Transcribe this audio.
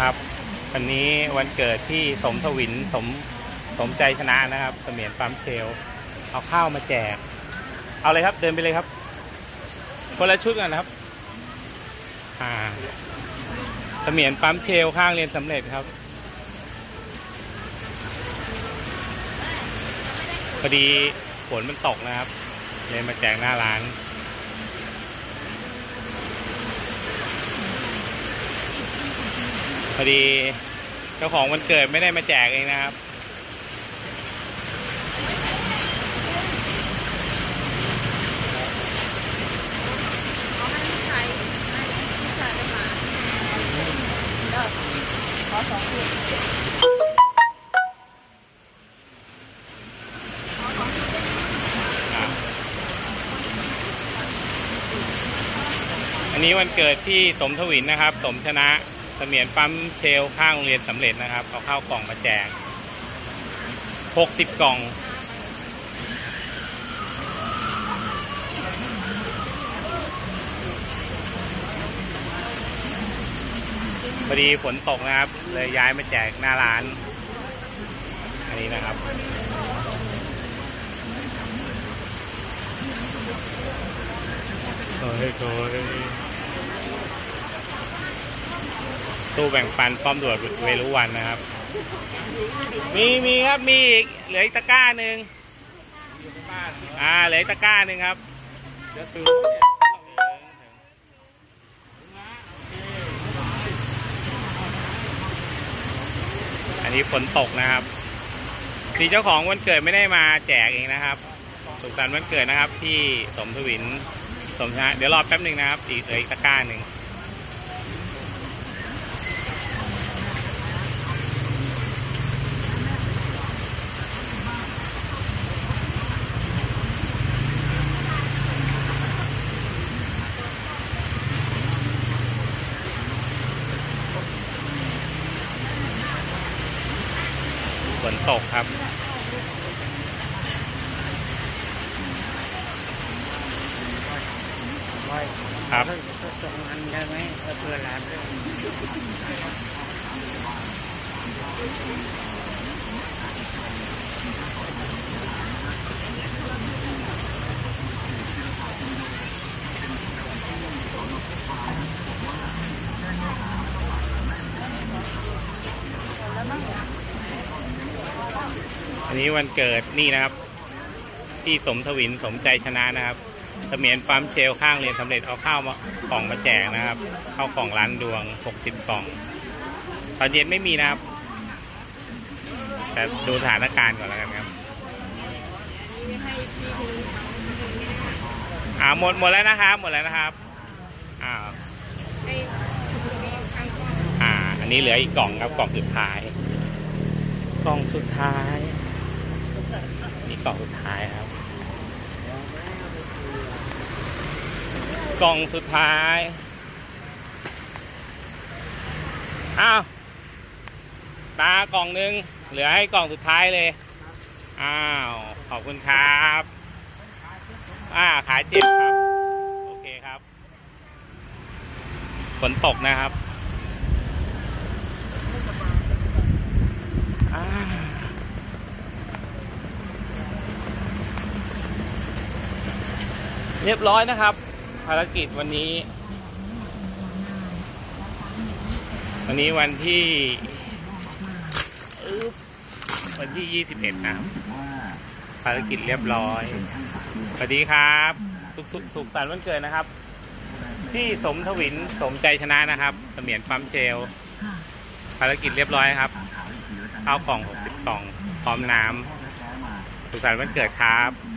ครับวันนี้วันเกิดที่สมทวินสมสมใจชนะนะครับเสมียนปั๊มเชล เอาข้าวมาแจก เอาเลยครับเดินไปเลยครับ คนละชุดกันนะครับ อ่าเสมียนปั๊มเชลข้างเรียนสำเร็จครับพอดีฝนมันตกนะครับ เลยมาแจกหน้าร้าน พอดีเจ้าของวันเกิดไม่ได้มาแจกเองนะครับ อันนี้วันเกิดที่สมทวินนะครับ สมชนะ เสมียนปั๊มเชลข้างโรงเรียนสำเร็จนะครับเอาเข้ากล่องมาแจก60กล่อง พอดีฝนตกนะครับ เลยย้ายมาแจกหน้าร้าน อันนี้นะครับโอ้ยโอ้ย ตู้แบ่งปันป้อมตรวจเวรุวันนะครับ มีมีครับมีอีกเหลืออีกตะกร้าหนึ่งอ่าเหลืออีกตะกร้าหนึ่งครับเดี๋ยวซื้ออันนี้ฝนตกนะครับมีเจ้าของวันเกิดไม่ได้มาแจกเองนะครับ สุขสันต์วันเกิดนะครับ ที่สมทวินสมชนะเดี๋ยวรอแป๊บหนึ่งนะครับ อีกเหลืออีกตะกร้าหนึ่ง ฝนตกครับ ครับตรงนั้นได้ไหมเพื่อร้านด้วย นนี้วันเกิดนี่นะครับ ที่สมทวินสมใจชนะนะครับเสมียนปั๊มเชลข้างเรียนสำเร็จเอาข้าวมากล่องมาแจกนะครับข้าวกล่องร้านดวง 60กล่องตอนเย็นไม่มีนะครับ แต่ดูสถานการณ์ก่อนแล้วกันครับอ่าหมดหมดแล้วนะครับ หมดแล้วนะครับอ่าอ่า อันนี้เหลืออีกกล่องครับกล่องสุดท้าย กล่องสุดท้าย กล่องสุดท้ายครับ กล่องสุดท้าย อ้าว ตากล่องหนึง เหลือให้กล่องสุดท้ายเลย อ้าว ขอบคุณครับ อ่า ขายเจ็บครับ โอเคครับ ฝนตกนะครับ อ่า เรียบร้อยนะครับ ภารกิจวันนี้ วันนี้วันที่วันที่ 21 นะครับภารกิจเรียบร้อยสวัสดีครับ สุขสุขสุขสันต์วันเกิดนะครับ ที่สมทวินสมใจชนะนะครับเสมียนปั๊มเชล ภารกิจเรียบร้อยครับข้ากล่อง 60กล่องพร้อมน้ำสุขสันต์วันเกิดครับ